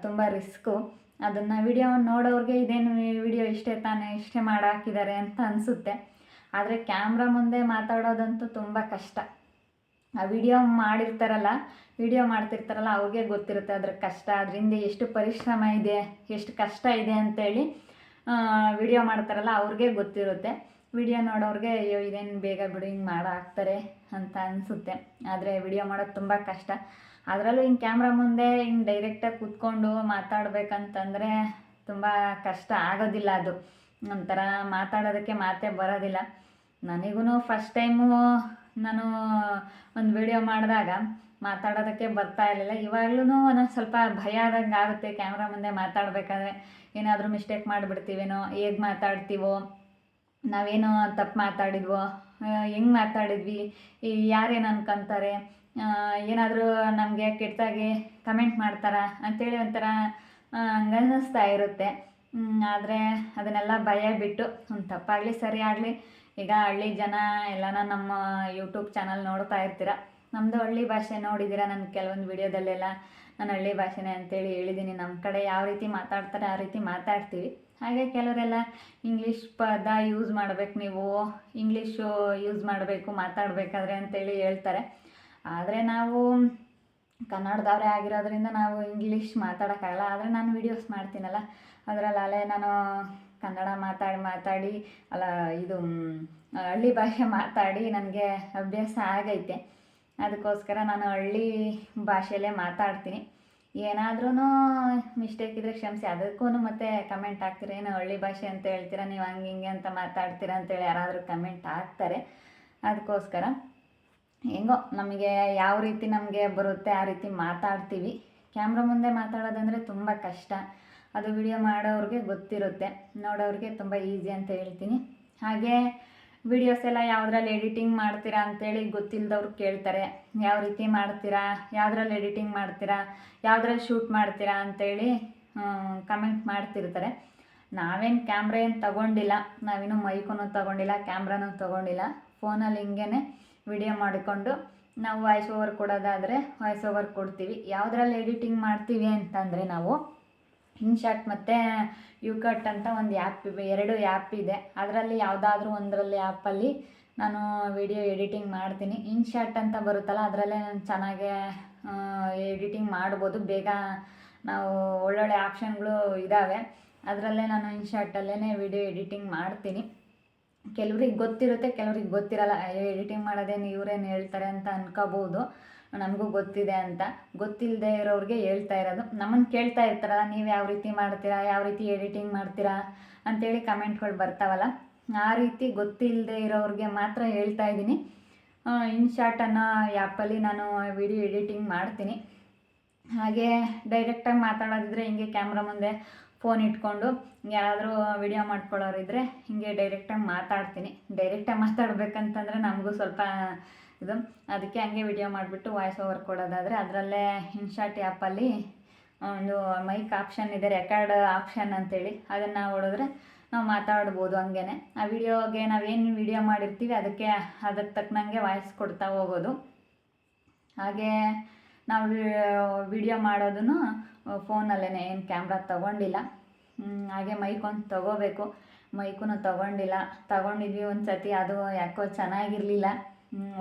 ತುಂಬ ರಿಸ್ಕು ಅದನ್ನು ವಿಡಿಯೋ ನೋಡೋರಿಗೆ ಇದೇನು ವಿಡಿಯೋ ಇಷ್ಟೇ ತಾನೇ, ಇಷ್ಟೇ ಮಾಡಾಕಿದ್ದಾರೆ ಅಂತ ಅನಿಸುತ್ತೆ. ಆದರೆ ಕ್ಯಾಮ್ರಾ ಮುಂದೆ ಮಾತಾಡೋದಂತೂ ತುಂಬ ಕಷ್ಟ. ಆ ವಿಡಿಯೋ ಮಾಡಿರ್ತಾರಲ್ಲ ವಿಡಿಯೋ ಮಾಡ್ತಿರ್ತಾರಲ್ಲ, ಅವ್ರಿಗೆ ಗೊತ್ತಿರುತ್ತೆ ಅದ್ರ ಕಷ್ಟ. ಅದರಿಂದ ಎಷ್ಟು ಪರಿಶ್ರಮ ಇದೆ, ಎಷ್ಟು ಕಷ್ಟ ಇದೆ ಅಂತೇಳಿ ವಿಡಿಯೋ ಮಾಡ್ತಾರಲ್ಲ, ಅವ್ರಿಗೆ ಗೊತ್ತಿರುತ್ತೆ. ವಿಡಿಯೋ ನೋಡೋರಿಗೆ, ಅಯ್ಯೋ, ಇದೇನು ಬೇಗ ಬಿಡು, ಹಿಂಗೆ ಮಾಡೋ, ಹಾಕ್ತಾರೆ ಅಂತ ಅನಿಸುತ್ತೆ. ಆದರೆ ವಿಡಿಯೋ ಮಾಡೋದು ತುಂಬ ಕಷ್ಟ. ಅದರಲ್ಲೂ ಹಿಂಗೆ ಕ್ಯಾಮ್ರಾ ಮುಂದೆ ಹಿಂಗೆ ಡೈರೆಕ್ಟಾಗಿ ಕೂತ್ಕೊಂಡು ಮಾತಾಡಬೇಕಂತಂದರೆ ತುಂಬ ಕಷ್ಟ ಆಗೋದಿಲ್ಲ ಅದು. ಒಂಥರ ಮಾತಾಡೋದಕ್ಕೆ ಮಾತೇ ಬರೋದಿಲ್ಲ. ನನಗೂ ಫಸ್ಟ್ ಟೈಮು ನಾನು ಒಂದು ವಿಡಿಯೋ ಮಾಡಿದಾಗ ಮಾತಾಡೋದಕ್ಕೆ ಬರ್ತಾ ಇರಲಿಲ್ಲ. ಇವಾಗ್ಲೂ ಒಂದೊಂದು ಸ್ವಲ್ಪ ಭಯ ಆದಂಗೆ ಆಗುತ್ತೆ. ಕ್ಯಾಮ್ರಾ ಮುಂದೆ ಮಾತಾಡಬೇಕಾದ್ರೆ ಏನಾದರೂ ಮಿಸ್ಟೇಕ್ ಮಾಡಿಬಿಡ್ತೀವೇನೋ, ಹೇಗೆ ಮಾತಾಡ್ತೀವೋ, ನಾವೇನೋ ತಪ್ಪು ಮಾತಾಡಿದ್ವೋ ಹೆಂಗೆ ಮಾತಾಡಿದ್ವಿ ಯಾರೇನು ಅನ್ಕೊಂತಾರೆ ಏನಾದರೂ ನಮಗೆ ಕೆಟ್ಟದಾಗಿ ಕಮೆಂಟ್ ಮಾಡ್ತಾರ ಅಂಥೇಳಿ ಒಂಥರ ಹಂಗನ್ನಿಸ್ತಾ ಇರುತ್ತೆ. ಆದರೆ ಅದನ್ನೆಲ್ಲ ಭಯ ಬಿಟ್ಟು ಒಂದು ತಪ್ಪಾಗಲಿ, ಸರಿ ಆಗಲಿ ಈಗ ಹಳ್ಳಿ ಜನ ಎಲ್ಲನ ನಮ್ಮ ಯೂಟ್ಯೂಬ್ ಚಾನಲ್ ನೋಡ್ತಾ ಇರ್ತೀರ? ನಮ್ಮದು ಹಳ್ಳಿ ಭಾಷೆ ನೋಡಿದ್ದೀರ ನನ್ನ ಕೆಲವೊಂದು ವಿಡಿಯೋದಲ್ಲೆಲ್ಲ? ನಾನು ಹಳ್ಳಿ ಭಾಷೆನೇ ಅಂತೇಳಿ ಹೇಳಿದ್ದೀನಿ ನಮ್ಮ ಕಡೆ ಯಾವ ರೀತಿ ಮಾತಾಡ್ತಾರೆ ಆ ರೀತಿ ಮಾತಾಡ್ತೀವಿ. ಹಾಗೆ ಕೆಲವರೆಲ್ಲ ಇಂಗ್ಲೀಷ್ ಪದ ಯೂಸ್ ಮಾಡಬೇಕು ನೀವು ಇಂಗ್ಲೀಷು ಯೂಸ್ ಮಾಡಬೇಕು, ಮಾತಾಡಬೇಕಾದ್ರೆ ಅಂತೇಳಿ ಹೇಳ್ತಾರೆ. ಆದರೆ ನಾವು ಕನ್ನಡದವರೇ ಆಗಿರೋದ್ರಿಂದ ನಾವು ಇಂಗ್ಲೀಷ್ ಮಾತಾಡೋಕ್ಕಾಗಲ್ಲ. ಆದರೆ ನಾನು ವೀಡಿಯೋಸ್ ಮಾಡ್ತೀನಲ್ಲ. ಅದರಲ್ಲಾಲೇ ನಾನು ಕನ್ನಡ ಮಾತಾಡಿ ಮಾತಾಡಿ, ಅಲ್ಲ ಇದು ಹಳ್ಳಿ ಭಾಷೆ ಮಾತಾಡಿ ನನಗೆ ಅಭ್ಯಾಸ ಆಗೈತೆ. ಅದಕ್ಕೋಸ್ಕರ ನಾನು ಹಳ್ಳಿ ಭಾಷೆಯಲ್ಲೇ ಮಾತಾಡ್ತೀನಿ. ಏನಾದ್ರೂ ಮಿಸ್ಟೇಕ್ ಇದ್ರೆ ಕ್ಷಮಿಸಿ. ಅದಕ್ಕೂ ಮತ್ತೆ ಕಮೆಂಟ್ ಹಾಕ್ತೀರಿ? ಏನು ಹಳ್ಳಿ ಭಾಷೆ ಅಂತ ಹೇಳ್ತೀರಾ? ನೀವು ಹಂಗೆ ಹಿಂಗೆ ಅಂತ ಮಾತಾಡ್ತೀರಾ ಅಂತೇಳಿ ಯಾರಾದರೂ ಕಮೆಂಟ್ ಹಾಕ್ತಾರೆ. ಅದಕ್ಕೋಸ್ಕರ ಹೆಂಗೋ, ನಮಗೆ ಯಾವ ರೀತಿ ನಮಗೆ ಬರುತ್ತೆ ಆ ರೀತಿ ಮಾತಾಡ್ತೀವಿ. ಕ್ಯಾಮ್ರಾ ಮುಂದೆ ಮಾತಾಡೋದಂದರೆ ತುಂಬ ಕಷ್ಟ. ಅದು ವಿಡಿಯೋ ಮಾಡೋರಿಗೆ ಗೊತ್ತಿರುತ್ತೆ. ನೋಡೋರಿಗೆ ತುಂಬ ಈಸಿ ಅಂತ ಹೇಳ್ತೀನಿ. ಹಾಗೆ ವಿಡಿಯೋಸ್ ಎಲ್ಲ ಯಾವುದ್ರಲ್ಲಿ ಎಡಿಟಿಂಗ್ ಮಾಡ್ತೀರಾ ಅಂತೇಳಿ ಗೊತ್ತಿಲ್ಲದವ್ರು ಕೇಳ್ತಾರೆ. ಯಾವ ರೀತಿ ಮಾಡ್ತೀರಾ, ಯಾವುದ್ರಲ್ಲಿ ಎಡಿಟಿಂಗ್ ಮಾಡ್ತೀರಾ, ಯಾವುದ್ರಲ್ಲಿ ಶೂಟ್ ಮಾಡ್ತೀರಾ ಅಂತೇಳಿ ಕಮೆಂಟ್ ಮಾಡ್ತಿರ್ತಾರೆ. ನಾವೇನು ಕ್ಯಾಮ್ರ ಏನು ತಗೊಂಡಿಲ್ಲ. ನಾವೇನು ಮೈಕೂ ತಗೊಂಡಿಲ್ಲ ಕ್ಯಾಮ್ರಾನೂ ತಗೊಂಡಿಲ್ಲ. ಫೋನಲ್ಲಿ ಹಿಂಗೇ ವಿಡಿಯೋ ಮಾಡಿಕೊಂಡು ನಾವು ವಾಯ್ಸ್ ಓವರ್ ಕೊಡೋದಾದರೆ ವಾಯ್ಸ್ ಓವರ್ ಕೊಡ್ತೀವಿ. ಯಾವುದ್ರಲ್ಲಿ ಎಡಿಟಿಂಗ್ ಮಾಡ್ತೀವಿ ಅಂತಂದರೆ ನಾವು ಇನ್ಶಾಟ್ ಮತ್ತು ಕಟ್ ಅಂತ ಒಂದು ಆ್ಯಪ್ ಇವೆ. ಎರಡು ಆ್ಯಪ್ ಇದೆ. ಅದರಲ್ಲಿ ಯಾವುದಾದ್ರೂ ಒಂದರಲ್ಲಿ ಆ್ಯಪಲ್ಲಿ ನಾನು ವಿಡಿಯೋ ಎಡಿಟಿಂಗ್ ಮಾಡ್ತೀನಿ. ಇನ್ಶಾಟ್ ಅಂತ ಬರುತ್ತಲ್ಲ, ಅದರಲ್ಲೇ ನಾನು ಚೆನ್ನಾಗೆ ಎಡಿಟಿಂಗ್ ಮಾಡ್ಬೋದು. ಬೇಗ ನಾವು ಒಳ್ಳೊಳ್ಳೆ ಆಪ್ಷನ್ಗಳು ಇದ್ದಾವೆ ಅದರಲ್ಲೇ ನಾನು ಇನ್ಶಾಟಲ್ಲೇ ವಿಡಿಯೋ ಎಡಿಟಿಂಗ್ ಮಾಡ್ತೀನಿ. ಕೆಲವ್ರಿಗೆ ಗೊತ್ತಿರುತ್ತೆ, ಕೆಲವ್ರಿಗೆ ಗೊತ್ತಿರಲ್ಲ ಎಡಿಟಿಂಗ್ ಮಾಡೋದೇನು ಇವರೇನು ಹೇಳ್ತಾರೆ ಅಂತ ಅನ್ಕೋಬೋದು. ನನಗೂ ಗೊತ್ತಿದೆ ಅಂತ. ಗೊತ್ತಿಲ್ಲದೆ ಇರೋರಿಗೆ ಹೇಳ್ತಾ ಇರೋದು. ನಮ್ಮನ್ನು ಕೇಳ್ತಾ ಇರ್ತಾರಲ್ಲ, ನೀವು ಯಾವ ರೀತಿ ಮಾಡ್ತೀರಾ, ಯಾವ ರೀತಿ ಎಡಿಟಿಂಗ್ ಮಾಡ್ತೀರಾ ಅಂತೇಳಿ ಕಮೆಂಟ್ಗಳು ಬರ್ತಾವಲ್ಲ. ಆ ರೀತಿ ಗೊತ್ತಿಲ್ಲದೆ ಇರೋರಿಗೆ ಮಾತ್ರ ಹೇಳ್ತಾ ಇದ್ದೀನಿ. ಇನ್ಶಾಟ್ ಅನ್ನೋ ಆ್ಯಪಲ್ಲಿ ನಾನು ವಿಡಿಯೋ ಎಡಿಟಿಂಗ್ ಮಾಡ್ತೀನಿ. ಹಾಗೆ ಡೈರೆಕ್ಟಾಗಿ ಮಾತಾಡೋದಿದ್ರೆ ಹಿಂಗೆ ಕ್ಯಾಮ್ರಾ ಮುಂದೆ ಫೋನ್ ಇಟ್ಕೊಂಡು ಯಾರಾದರೂ ವಿಡಿಯೋ ಮಾಡ್ಕೊಳ್ಳೋರಿದ್ರೆ ಹಿಂಗೆ ಡೈರೆಕ್ಟಾಗಿ ಮಾತಾಡ್ತೀನಿ. ಡೈರೆಕ್ಟಾಗಿ ಮಾತಾಡ್ಬೇಕಂತಂದರೆ ನಮಗೂ ಸ್ವಲ್ಪ ಇದು ಅದಕ್ಕೆ ಹಂಗೆ ವಿಡಿಯೋ ಮಾಡಿಬಿಟ್ಟು ವಾಯ್ಸ್ ಓವರ್ ಕೊಡೋದಾದರೆ ಅದರಲ್ಲೇ ಇನ್ಶಾಟ್ ಆ್ಯಪಲ್ಲಿ ಒಂದು ಮೈಕ್ ಆಪ್ಷನ್ ಇದೆ ರೆಕಾರ್ಡ್ ಆಪ್ಷನ್ ಅಂತೇಳಿ. ಅದನ್ನು ಹೊಡೆದ್ರೆ ನಾವು ಮಾತಾಡ್ಬೋದು ಹಂಗೆ ಆ ವಿಡಿಯೋಗೆ ನಾವೇನು ವಿಡಿಯೋ ಮಾಡಿರ್ತೀವಿ ಅದಕ್ಕೆ ಅದಕ್ಕೆ ತಕ್ಕನಂಗೆ ವಾಯ್ಸ್ ಕೊಡ್ತಾ ಹೋಗೋದು. ಹಾಗೆ ನಾವು ವಿಡಿಯೋ ಮಾಡೋದನ್ನು ಫೋನಲ್ಲೇ ಏನು ಕ್ಯಾಮ್ರಾ ತೊಗೊಂಡಿಲ್ಲ. ಹಾಗೆ ಮೈಕ್ ಒಂದು ತೊಗೋಬೇಕು. ಮೈಕೂ ತೊಗೊಂಡಿಲ್ಲ. ತೊಗೊಂಡಿದ್ವಿ ಒಂದು ಸತಿ ಅದು ಯಾಕೋ ಚೆನ್ನಾಗಿರಲಿಲ್ಲ.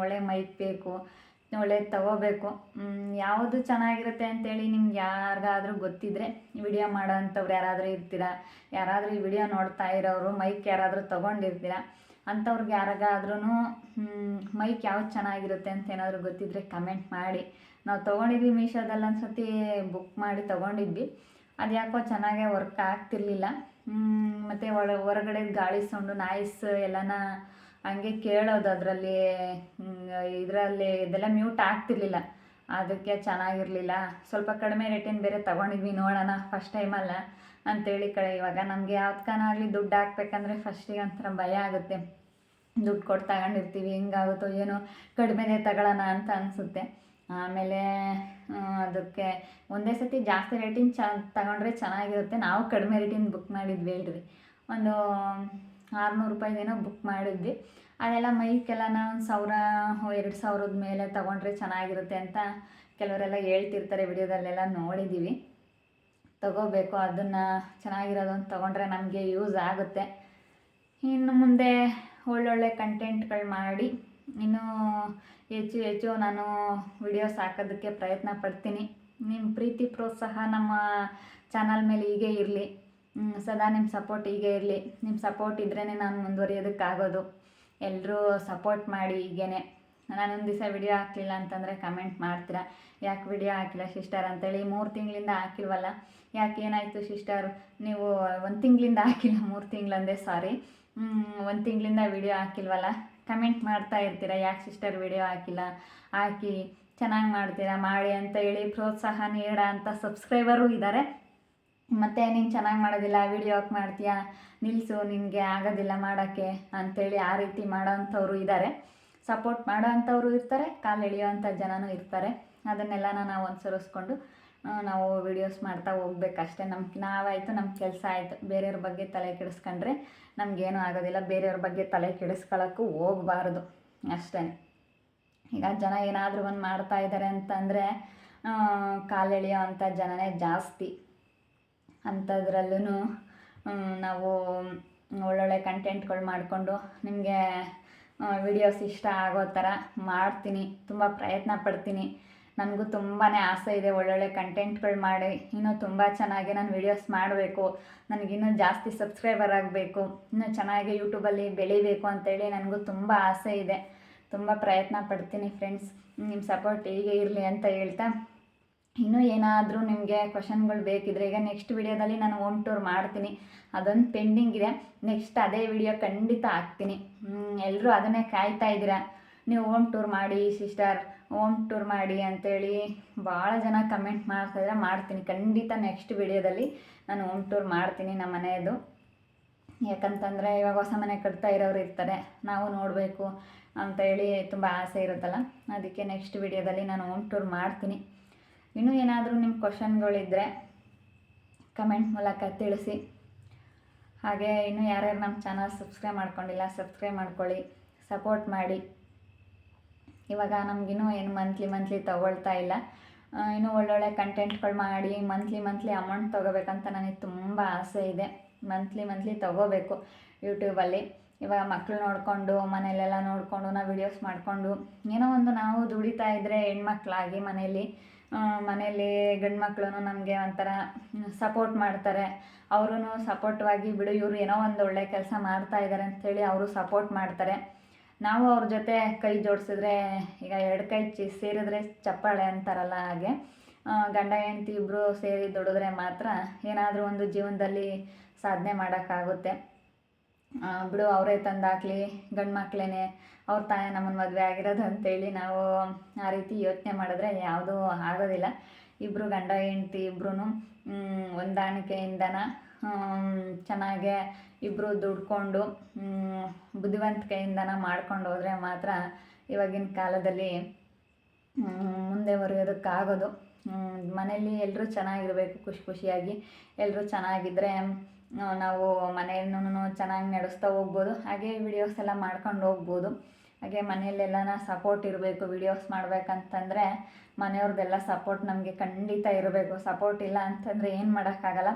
ಒಳ್ಳೆ ಮೈಕ್ ಬೇಕು ಒಳ್ಳೇದು ತಗೋಬೇಕು. ಯಾವುದು ಚೆನ್ನಾಗಿರುತ್ತೆ ಅಂತೇಳಿ ನಿಮ್ಗೆ ಯಾರಿಗಾದ್ರೂ ಗೊತ್ತಿದ್ರೆ ವಿಡಿಯೋ ಮಾಡೋ ಅಂಥವ್ರು ಯಾರಾದರೂ ಇರ್ತೀರಾ? ಯಾರಾದರೂ ಈ ವಿಡಿಯೋ ನೋಡ್ತಾ ಇರೋರು, ಮೈಕ್ ಯಾರಾದರೂ ತೊಗೊಂಡಿರ್ತೀರ? ಅಂಥವ್ರಿಗೆ ಯಾರಿಗಾದ್ರೂ ಮೈಕ್ ಯಾವ್ದು ಚೆನ್ನಾಗಿರುತ್ತೆ ಅಂತ ಏನಾದರೂ ಗೊತ್ತಿದ್ದರೆ ಕಮೆಂಟ್ ಮಾಡಿ. ನಾವು ತೊಗೊಂಡಿದ್ವಿ ಮೀಶೋದಲ್ಲಿ ಒಂದು ಬುಕ್ ಮಾಡಿ ತೊಗೊಂಡಿದ್ವಿ. ಅದು ಯಾಕೋ ಚೆನ್ನಾಗೇ ವರ್ಕ್ ಆಗ್ತಿರ್ಲಿಲ್ಲ. ಮತ್ತು ಒಳ, ಹೊರಗಡೆ ಗಾಳಿ ಸೌಂಡು ನಾಯ್ಸ್ ಎಲ್ಲನ ಹಂಗೆ ಕೇಳೋದು ಅದರಲ್ಲಿ ಇದರಲ್ಲಿ ಇದೆಲ್ಲ ಮ್ಯೂಟ್ ಆಗ್ತಿರ್ಲಿಲ್ಲ. ಅದಕ್ಕೆ ಚೆನ್ನಾಗಿರಲಿಲ್ಲ. ಸ್ವಲ್ಪ ಕಡಿಮೆ ರೇಟಿನ ಬೇರೆ ತೊಗೊಂಡಿದ್ವಿ ನೋಡೋಣ ಫಸ್ಟ್ ಟೈಮಲ್ಲ ಅಂತೇಳಿ ಕಡೆ ಇವಾಗ ನಮಗೆ ಯಾವ್ದಕ್ಕಾನಾಗಲಿ ದುಡ್ಡು ಹಾಕ್ಬೇಕಂದ್ರೆ ಫಸ್ಟಿಗೆ ಒಂಥರ ಭಯ ಆಗುತ್ತೆ. ದುಡ್ಡು ಕೊಟ್ಟು ತಗೊಂಡಿರ್ತೀವಿ, ಹಿಂಗಾಗುತ್ತೋ ಏನೋ ಕಡಿಮೆನೇ ತಗೊಳ್ಳೋಣ ಅಂತ ಅನಿಸುತ್ತೆ. ಆಮೇಲೆ ಅದಕ್ಕೆ ಒಂದೇ ಸತಿ ಜಾಸ್ತಿ ರೇಟಿನ ಚ, ತಗೊಂಡ್ರೆ ಚೆನ್ನಾಗಿರುತ್ತೆ. ನಾವು ಕಡಿಮೆ ರೇಟಿನ ಬುಕ್ ಮಾಡಿದ್ವಿ ಹೇಳ್ರಿ. ಒಂದು ಆರುನೂರು ರೂಪಾಯಿದೇನೋ ಬುಕ್ ಮಾಡಿದ್ವಿ. ಅದೆಲ್ಲ ಮೈಕೆಲ್ಲ ಒಂದು ಸಾವಿರ, ಎರಡು ಸಾವಿರದ ಮೇಲೆ ತೊಗೊಂಡ್ರೆ ಚೆನ್ನಾಗಿರುತ್ತೆ ಅಂತ ಕೆಲವರೆಲ್ಲ ಹೇಳ್ತಿರ್ತಾರೆ ವಿಡಿಯೋದಲ್ಲೆಲ್ಲ ನೋಡಿದ್ದೀವಿ ತಗೋಬೇಕು, ಅದನ್ನು ಚೆನ್ನಾಗಿರೋದನ್ನು ತೊಗೊಂಡ್ರೆ ನಮಗೆ ಯೂಸ್ ಆಗುತ್ತೆ. ಇನ್ನು ಮುಂದೆ ಒಳ್ಳೊಳ್ಳೆ ಕಂಟೆಂಟ್ಗಳು ಮಾಡಿ, ಇನ್ನೂ ಹೆಚ್ಚು ಹೆಚ್ಚು ನಾನು ವಿಡಿಯೋಸ್ ಹಾಕೋದಕ್ಕೆ ಪ್ರಯತ್ನ ಪಡ್ತೀನಿ. ನಿಮ್ಮ ಪ್ರೀತಿ ಪ್ರೋತ್ಸಾಹ ನಮ್ಮ ಚಾನಲ್ ಮೇಲೆ ಹೀಗೆ ಇರಲಿ. ಸದಾ ನಿಮ್ಮ ಸಪೋರ್ಟ್ ಹೀಗೆ ಇರಲಿ. ನಿಮ್ಮ ಸಪೋರ್ಟ್ ಇದ್ರೇ ನಾನು ಮುಂದುವರಿಯೋದಕ್ಕಾಗೋದು. ಎಲ್ಲರೂ ಸಪೋರ್ಟ್ ಮಾಡಿ ಹೀಗೇ ನಾನೊಂದು ದಿವಸ ವಿಡಿಯೋ ಹಾಕಲಿಲ್ಲ ಅಂತಂದರೆ ಕಮೆಂಟ್ ಮಾಡ್ತೀರಾ? ಯಾಕೆ ವಿಡಿಯೋ ಹಾಕಿಲ್ಲ ಸಿಸ್ಟರ್ ಅಂತೇಳಿ ಮೂರು ತಿಂಗಳಿಂದ ಹಾಕಿಲ್ವಲ್ಲ? ಯಾಕೆ ಏನಾಯಿತು ಸಿಸ್ಟರ್ ನೀವು ಒಂದು ತಿಂಗಳಿಂದ ಹಾಕಿಲ್ಲ, ಮೂರು ತಿಂಗಳಂದೆ ಸಾರಿ ಒಂದು ತಿಂಗಳಿಂದ ವಿಡಿಯೋ ಹಾಕಿಲ್ವಲ್ಲ? ಕಮೆಂಟ್ ಮಾಡ್ತಾ ಇರ್ತೀರ? ಯಾಕೆ ಸಿಸ್ಟರ್ ವಿಡಿಯೋ ಹಾಕಿಲ್ಲ? ಹಾಕಿ ಚೆನ್ನಾಗಿ ಮಾಡ್ತೀರಾ? ಮಾಡಿ ಅಂತ ಹೇಳಿ ಪ್ರೋತ್ಸಾಹ ನೀಡ ಅಂತ ಸಬ್ಸ್ಕ್ರೈಬರು ಇದ್ದಾರೆ ಮತ್ತು ನೀನು ಚೆನ್ನಾಗಿ ಮಾಡೋದಿಲ್ಲ ವಿಡಿಯೋ ಹಾಕಿ ಮಾಡ್ತೀಯಾ? ನಿಲ್ಲಿಸು ನಿನಗೆ ಆಗೋದಿಲ್ಲ ಮಾಡೋಕ್ಕೆ ಅಂಥೇಳಿ ಆ ರೀತಿ ಮಾಡೋವಂಥವ್ರು ಇದ್ದಾರೆ ಸಪೋರ್ಟ್ ಮಾಡೋ ಅಂಥವ್ರು ಇರ್ತಾರೆ, ಕಾಲು ಎಳೆಯೋವಂಥ ಜನನೂ ಇರ್ತಾರೆ. ಅದನ್ನೆಲ್ಲ ನಾವು ಅನುಸರಿಸ್ಕೊಂಡು ನಾವು ವಿಡಿಯೋಸ್ ಮಾಡ್ತಾ ಹೋಗ್ಬೇಕಷ್ಟೇ. ನಮ್ಮ ನಾವಾಯಿತು ನಮ್ಮ ಕೆಲಸ ಆಯಿತು. ಬೇರೆಯವ್ರ ಬಗ್ಗೆ ತಲೆ ಕೆಡಿಸ್ಕೊಂಡ್ರೆ ನಮಗೇನೂ ಆಗೋದಿಲ್ಲ. ಬೇರೆಯವ್ರ ಬಗ್ಗೆ ತಲೆ ಕೆಡಿಸ್ಕೊಳ್ಳೋಕ್ಕೂ ಹೋಗಬಾರ್ದು ಅಷ್ಟೇ. ಈಗ ಜನ ಏನಾದರೂ ಒಂದು ಮಾಡ್ತಾ ಇದ್ದಾರೆ ಅಂತಂದರೆ ಕಾಲೆಳೆಯೋ ಅಂಥ ಜನನೇ ಜಾಸ್ತಿ. ಅಂಥದ್ರಲ್ಲೂ ನಾವು ಒಳ್ಳೊಳ್ಳೆ ಕಂಟೆಂಟ್ಗಳು ಮಾಡಿಕೊಂಡು ನಿಮಗೆ ವಿಡಿಯೋಸ್ ಇಷ್ಟ ಆಗೋ ಥರ ಮಾಡ್ತೀನಿ. ತುಂಬ ಪ್ರಯತ್ನ ಪಡ್ತೀನಿ. ನನಗೂ ತುಂಬಾ ಆಸೆ ಇದೆ ಒಳ್ಳೊಳ್ಳೆ ಕಂಟೆಂಟ್ಗಳು ಮಾಡಿ. ಇನ್ನೂ ತುಂಬ ಚೆನ್ನಾಗಿ ನಾನು ವೀಡಿಯೋಸ್ ಮಾಡಬೇಕು. ನನಗಿನ್ನೂ ಜಾಸ್ತಿ ಸಬ್ಸ್ಕ್ರೈಬರ್ ಆಗಬೇಕು. ಇನ್ನೂ ಚೆನ್ನಾಗಿ ಯೂಟ್ಯೂಬಲ್ಲಿ ಬೆಳಿಬೇಕು ಅಂತೇಳಿ ನನಗೂ ತುಂಬ ಆಸೆ ಇದೆ. ತುಂಬ ಪ್ರಯತ್ನ ಪಡ್ತೀನಿ ಫ್ರೆಂಡ್ಸ್ ನಿಮ್ಮ ಸಪೋರ್ಟ್ ಹೀಗೆ ಇರಲಿ ಅಂತ ಹೇಳ್ತಾ ಇನ್ನೂ ಏನಾದರೂ ನಿಮಗೆ ಕ್ವಶನ್ಗಳು ಬೇಕಿದ್ರೆ ಈಗ ನೆಕ್ಸ್ಟ್ ವಿಡಿಯೋದಲ್ಲಿ ನಾನು ಹೋಮ್ ಟೂರ್ ಮಾಡ್ತೀನಿ. ಅದೊಂದು ಪೆಂಡಿಂಗ್ ಇದೆ. ನೆಕ್ಸ್ಟ್ ಅದೇ ವಿಡಿಯೋ ಖಂಡಿತ ಹಾಕ್ತೀನಿ. ಎಲ್ಲರೂ ಅದನ್ನೇ ಕಾಯ್ತಾ ಇದ್ದೀರಾ? ನೀವು ಹೋಮ್ ಟೂರ್ ಮಾಡಿ ಸಿಸ್ಟರ್ ಹೋಮ್ ಟೂರ್ ಮಾಡಿ ಅಂತೇಳಿ ಭಾಳ ಜನ ಕಮೆಂಟ್ ಮಾಡ್ತಾಯಿದ್ರೆ ಮಾಡ್ತೀನಿ. ಖಂಡಿತ ನೆಕ್ಸ್ಟ್ ವಿಡಿಯೋದಲ್ಲಿ ನಾನು ಹೋಮ್ ಟೂರ್ ಮಾಡ್ತೀನಿ ನಮ್ಮ ಮನೆಯದು. ಯಾಕಂತಂದರೆ ಇವಾಗ ಹೊಸ ಮನೆ ಕಟ್ತಾ ಇರೋರು ಇರ್ತಾರೆ. ನಾವು ನೋಡಬೇಕು ಅಂತ ಹೇಳಿ ತುಂಬ ಆಸೆ ಇರುತ್ತಲ್ಲ. ಅದಕ್ಕೆ ನೆಕ್ಸ್ಟ್ ವಿಡಿಯೋದಲ್ಲಿ ನಾನು ಹೋಮ್ ಟೂರ್ ಮಾಡ್ತೀನಿ. ಇನ್ನೂ ಏನಾದರೂ ನಿಮ್ಮ ಕ್ವಶನ್ಗಳಿದ್ದರೆ ಕಮೆಂಟ್ ಮೂಲಕ ತಿಳಿಸಿ. ಹಾಗೆ ಇನ್ನೂ ಯಾರ್ಯಾರು ನಮ್ಮ ಚಾನಲ್ ಸಬ್ಸ್ಕ್ರೈಬ್ ಮಾಡ್ಕೊಂಡಿಲ್ಲ ಸಬ್ಸ್ಕ್ರೈಬ್ ಮಾಡ್ಕೊಳ್ಳಿ ಸಪೋರ್ಟ್ ಮಾಡಿ. ಇವಾಗ ನಮಗಿನ್ನೂ ಏನು ಮಂತ್ಲಿ ಮಂತ್ಲಿ ತೊಗೊಳ್ತಾ ಇಲ್ಲ. ಇನ್ನೂ ಒಳ್ಳೊಳ್ಳೆ ಕಂಟೆಂಟ್ಗಳು ಮಾಡಿ ಮಂತ್ಲಿ ಮಂತ್ಲಿ ಅಮೌಂಟ್ ತೊಗೋಬೇಕಂತ ನನಗೆ ತುಂಬ ಆಸೆ ಇದೆ. ಮಂತ್ಲಿ ಮಂತ್ಲಿ ತೊಗೋಬೇಕು ಯೂಟ್ಯೂಬಲ್ಲಿ ಇವಾಗ ಮಕ್ಕಳು ನೋಡಿಕೊಂಡು, ಮನೆಯಲ್ಲೆಲ್ಲ ನೋಡಿಕೊಂಡು, ನಾವು ವಿಡಿಯೋಸ್ ಮಾಡಿಕೊಂಡು, ಏನೋ ಒಂದು ನಾವು ದುಡಿತಾ ಇದ್ದರೆ ಹೆಣ್ಮಕ್ಳಾಗಿ ಮನೆಯಲ್ಲಿ ಮನೆಯಲ್ಲಿ ಗಂಡು ಮಕ್ಕಳು ನಮಗೆ ಒಂಥರ ಸಪೋರ್ಟ್ ಮಾಡ್ತಾರೆ. ಅವ್ರೂ ಸಪೋರ್ಟ್ವಾಗಿ ಬಿಡು, ಇವರು ಏನೋ ಒಂದು ಒಳ್ಳೆ ಕೆಲಸ ಮಾಡ್ತಾ ಇದ್ದಾರೆ ಅಂಥೇಳಿ ಅವರು ಸಪೋರ್ಟ್ ಮಾಡ್ತಾರೆ. ನಾವು ಅವ್ರ ಜೊತೆ ಕೈ ಜೋಡಿಸಿದ್ರೆ ಈಗ ಎರಡು ಕೈ ಚಿ, ಸೇರಿದ್ರೆ ಚಪ್ಪಾಳೆ ಅಂತಾರಲ್ಲ ಹಾಗೆ. ಗಂಡ, ಹೆಂಡ್ತಿ ಇಬ್ಬರು ಸೇರಿ ದುಡಿದ್ರೆ ಮಾತ್ರ ಏನಾದರೂ ಒಂದು ಜೀವನದಲ್ಲಿ ಸಾಧನೆ ಮಾಡೋಕ್ಕಾಗುತ್ತೆ. ಬಿಡು, ಅವರೇ ತಂದಾಕಲಿ, ಗಂಡು ಮಕ್ಳೇ ಅವ್ರ ತಾನೇ ನಮ್ಮನ್ನು ಮದುವೆ ಆಗಿರೋದು ಅಂತೇಳಿ ನಾವು ಆ ರೀತಿ ಯೋಚನೆ ಮಾಡಿದ್ರೆ ಯಾವುದೂ ಆಗೋದಿಲ್ಲ. ಇಬ್ಬರು ಗಂಡ ಹೆಂಡ್ತಿ ಇಬ್ಬರೂ ಹೊಂದಾಣಿಕೆಯಿಂದನ ಚೆನ್ನಾಗೆ ಇಬ್ಬರು ದುಡ್ಕೊಂಡು ಬುದ್ಧಿವಂತಿಕೆಯಿಂದನ ಮಾಡ್ಕೊಂಡು ಹೋದರೆ ಮಾತ್ರ ಇವಾಗಿನ ಕಾಲದಲ್ಲಿ ಮುಂದೆ ಬರೆಯೋದಕ್ಕಾಗೋದು. ಮನೆಯಲ್ಲಿ ಎಲ್ಲರೂ ಚೆನ್ನಾಗಿರಬೇಕು, ಖುಷಿ ಖುಷಿಯಾಗಿ. ಎಲ್ಲರೂ ಚೆನ್ನಾಗಿದ್ದರೆ ನಾವು ಮನೆಯನ್ನು ಚೆನ್ನಾಗಿ ನಡೆಸ್ತಾ ಹೋಗ್ಬೋದು. ಹಾಗೆ ವಿಡಿಯೋಸ್ ಎಲ್ಲ ಮಾಡ್ಕೊಂಡು ಹೋಗ್ಬೋದು. ಹಾಗೆ ಮನೆಯಲ್ಲೆಲ್ಲನ ಸಪೋರ್ಟ್ ಇರಬೇಕು ವಿಡಿಯೋಸ್ ಮಾಡಬೇಕಂತಂದರೆ ಮನೆಯವ್ರದ್ದೆಲ್ಲ ಸಪೋರ್ಟ್ ನಮಗೆ ಖಂಡಿತ ಇರಬೇಕು. ಸಪೋರ್ಟ್ ಇಲ್ಲ ಅಂತಂದರೆ ಏನು ಮಾಡೋಕ್ಕಾಗಲ್ಲ.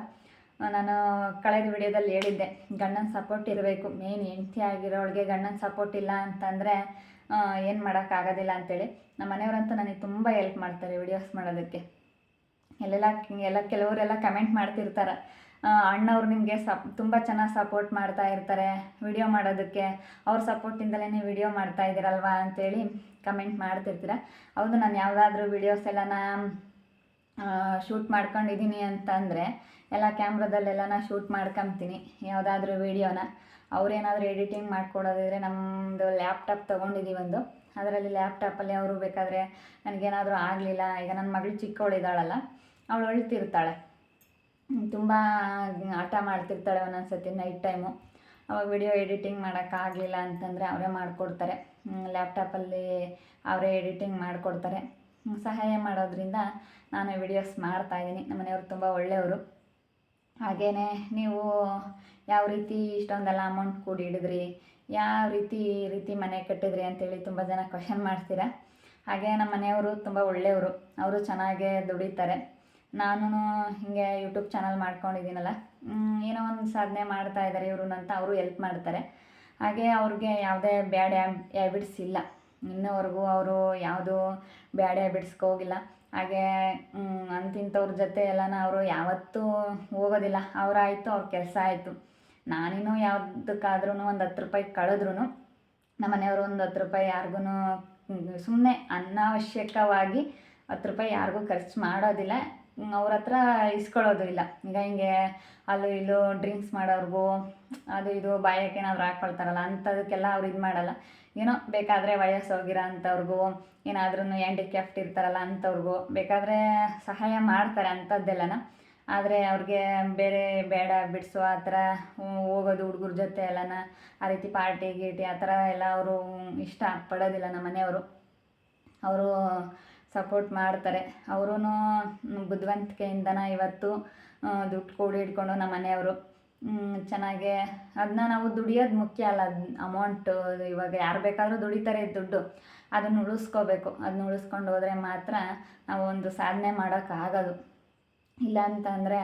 ನಾನು ಕಳೆದ ವಿಡಿಯೋದಲ್ಲಿ ಹೇಳಿದ್ದೆ, ಗಂಡನ ಸಪೋರ್ಟ್ ಇರಬೇಕು. ಮೇನ್ ಹೆಂಡತಿ ಆಗಿರೋಳಿಗೆ ಗಂಡನ ಸಪೋರ್ಟ್ ಇಲ್ಲ ಅಂತಂದರೆ ಏನು ಮಾಡೋಕ್ಕಾಗೋದಿಲ್ಲ ಅಂತೇಳಿ. ನಮ್ಮ ಮನೆಯವರಂತೂ ನನಗೆ ತುಂಬ ಹೆಲ್ಪ್ ಮಾಡ್ತಾರೆ ವಿಡಿಯೋಸ್ ಮಾಡೋದಕ್ಕೆ. ಎಲ್ಲೆಲ್ಲ, ಎಲ್ಲ ಕೆಲವರೆಲ್ಲ ಕಮೆಂಟ್ ಮಾಡ್ತಿರ್ತಾರೆ. ಅಣ್ಣವ್ರು ನಿಮಗೆ ಸಪ್, ತುಂಬ ಚೆನ್ನಾಗಿ ಸಪೋರ್ಟ್ ಮಾಡ್ತಾ ಇರ್ತಾರೆ ವಿಡಿಯೋ ಮಾಡೋದಕ್ಕೆ. ಅವ್ರ ಸಪೋರ್ಟಿಂದಲೇ ವಿಡಿಯೋ ಮಾಡ್ತಾ ಇದ್ದೀರಲ್ವಾ ಅಂತೇಳಿ ಕಮೆಂಟ್ ಮಾಡ್ತಿರ್ತೀರ. ಹೌದು, ನಾನು ಯಾವುದಾದ್ರೂ ವಿಡಿಯೋಸ್ ಎಲ್ಲನ ಶೂಟ್ ಮಾಡ್ಕೊಂಡಿದ್ದೀನಿ ಅಂತಂದರೆ ಎಲ್ಲ ಕ್ಯಾಮ್ರಾದಲ್ಲೆಲ್ಲ ಶೂಟ್ ಮಾಡ್ಕೊತೀನಿ ಯಾವುದಾದ್ರೂ ವೀಡಿಯೋನ ಅವ್ರೇನಾದರೂ ಎಡಿಟಿಂಗ್ ಮಾಡ್ಕೊಡೋದಿದ್ರೆ ನಮ್ಮದು ಲ್ಯಾಪ್ಟಾಪ್ ತೊಗೊಂಡಿದ್ದೀವಿ ಒಂದು. ಅದರಲ್ಲಿ ಲ್ಯಾಪ್ಟಾಪಲ್ಲಿ ಅವರು ಬೇಕಾದರೆ ನನಗೇನಾದರೂ ಆಗಲಿಲ್ಲ, ಈಗ ನನ್ನ ಮಗಳು ಚಿಕ್ಕವಳಿದ್ದಾಳಲ್ಲ ಅವಳು ಅಳ್ತಿರ್ತಾಳೆ. ತುಂಬ ಹಠ ಮಾಡ್ತಿರ್ತಾಳೆ ಒಂದೊಂದು ಸರ್ತಿ ನೈಟ್ ಟೈಮು ಅವಾಗ ವಿಡಿಯೋ ಎಡಿಟಿಂಗ್ ಮಾಡೋಕ್ಕಾಗಲಿಲ್ಲ ಅಂತಂದರೆ ಅವರೇ ಮಾಡಿಕೊಡ್ತಾರೆ. ಲ್ಯಾಪ್ಟಾಪಲ್ಲಿ ಅವರೇ ಎಡಿಟಿಂಗ್ ಮಾಡಿಕೊಡ್ತಾರೆ. ಸಹಾಯ ಮಾಡೋದ್ರಿಂದ ನಾನು ವಿಡಿಯೋಸ್ ಮಾಡ್ತಾಯಿದ್ದೀನಿ ನಮ್ಮ ಮನೆಯವರು ತುಂಬ ಒಳ್ಳೆಯವರು. ಹಾಗೆಯೇ ನೀವು ಯಾವ ರೀತಿ ಇಷ್ಟೊಂದೆಲ್ಲ ಅಮೌಂಟ್ ಕೂಡಿ ಹಿಡಿದ್ರಿ ಯಾವ ರೀತಿ ರೀತಿ ಮನೆ ಕಟ್ಟಿದ್ರಿ ಅಂತೇಳಿ ತುಂಬ ಜನ ಕ್ವಶನ್ ಮಾಡ್ತೀರಾ? ಹಾಗೆ ನಮ್ಮ ಮನೆಯವರು ತುಂಬ ಒಳ್ಳೆಯವರು. ಅವರು ಚೆನ್ನಾಗೇ ದುಡಿತಾರೆ. ನಾನು ಹೀಗೆ ಯೂಟ್ಯೂಬ್ ಚಾನಲ್ ಮಾಡ್ಕೊಂಡಿದ್ದೀನಲ್ಲ. ಏನೋ ಒಂದು ಸಾಧನೆ ಮಾಡ್ತಾ ಇದ್ದಾರೆ ಇವರು ಅಂತ ಅವರು ಎಲ್ಪ್ ಮಾಡ್ತಾರೆ. ಹಾಗೆ ಅವ್ರಿಗೆ ಯಾವುದೇ ಬ್ಯಾಡ್ ಹ್ಯಾಬಿಟ್ಸ್ ಇಲ್ಲ. ಇನ್ನೂವರೆಗೂ ಅವರು ಯಾವುದು ಬ್ಯಾಡ್ ಹ್ಯಾಬಿಟ್ಸ್ಗೆ ಹೋಗಿಲ್ಲ. ಹಾಗೆ ಅಂತಿಂಥವ್ರ ಜೊತೆ ಎಲ್ಲನ ಅವರು ಯಾವತ್ತೂ ಹೋಗೋದಿಲ್ಲ. ಅವರಾಯಿತು, ಅವ್ರ ಕೆಲಸ ಆಯಿತು. ನಾನಿನ್ನೂ ಯಾವುದಕ್ಕಾದ್ರೂ ಒಂದು ಹತ್ತು ರೂಪಾಯಿ ಕಳೆದ್ರೂ ನಮ್ಮ ಮನೆಯವರು ಒಂದು ಹತ್ತು ರೂಪಾಯಿ ಯಾರಿಗೂ ಸುಮ್ಮನೆ ಅನಾವಶ್ಯಕವಾಗಿ ಹತ್ತು ರೂಪಾಯಿ ಯಾರಿಗೂ ಖರ್ಚು ಮಾಡೋದಿಲ್ಲ. ಅವ್ರ ಹತ್ರ ಇಸ್ಕೊಳ್ಳೋದು ಇಲ್ಲ. ಈಗ ಹಿಂಗೆ ಅಲ್ಲೂ ಇಲ್ಲೂ ಡ್ರಿಂಕ್ಸ್ ಮಾಡೋರ್ಗೂ, ಅದು ಇದು ಬಾಯಕ್ಕೆ ಏನಾದ್ರು ಹಾಕ್ಕೊಳ್ತಾರಲ್ಲ, ಅಂಥದಕ್ಕೆಲ್ಲ ಅವ್ರು ಇದು ಮಾಡಲ್ಲ. ಏನೋ ಬೇಕಾದರೆ ವಯಸ್ಸು ಹೋಗಿರೋ ಅಂಥವ್ರಿಗೂ ಏನಾದ್ರೂ ಹ್ಯಾಂಡಿಕ್ಯಾಫ್ಟ್ ಇರ್ತಾರಲ್ಲ ಅಂಥವ್ರಿಗೂ ಬೇಕಾದರೆ ಸಹಾಯ ಮಾಡ್ತಾರೆ ಅಂಥದ್ದೆಲ್ಲನ. ಆದರೆ ಅವ್ರಿಗೆ ಬೇರೆ ಬೇಡ ಬಿಡಿಸು ಆ ಥರ ಹೋಗೋದು ಹುಡುಗರ ಜೊತೆ ಎಲ್ಲನ, ಆ ರೀತಿ ಪಾರ್ಟಿ ಗೀಟಿ ಆ ಥರ ಎಲ್ಲ ಅವರು ಇಷ್ಟ ಪಡೋದಿಲ್ಲ ನಮ್ಮ ಮನೆಯವರು ಅವರು ಸಪೋರ್ಟ್ ಮಾಡ್ತಾರೆ. ಅವರೂ ಬುದ್ಧಿವಂತಿಕೆಯಿಂದನ ಇವತ್ತು ದುಡ್ಡು ಕೂಡಿ ಇಟ್ಕೊಂಡು ನಮ್ಮ ಮನೆಯವರು. ಚೆನ್ನಾಗೆ ಅದನ್ನ ನಾವು ದುಡಿಯೋದು ಮುಖ್ಯ ಅಲ್ಲ. ಅಮೌಂಟ್ ಇವಾಗ ಯಾರು ಬೇಕಾದರೂ ದುಡಿತಾರೆ ದುಡ್ಡು. ಅದನ್ನು ಉಳಿಸ್ಕೋಬೇಕು. ಅದನ್ನ ಉಳಿಸ್ಕೊಂಡು ಹೋದರೆ ಮಾತ್ರ ನಾವು ಒಂದು ಸಾಧನೆ ಮಾಡೋಕ್ಕಾಗೋದು ಇಲ್ಲ ಅಂತಂದರೆ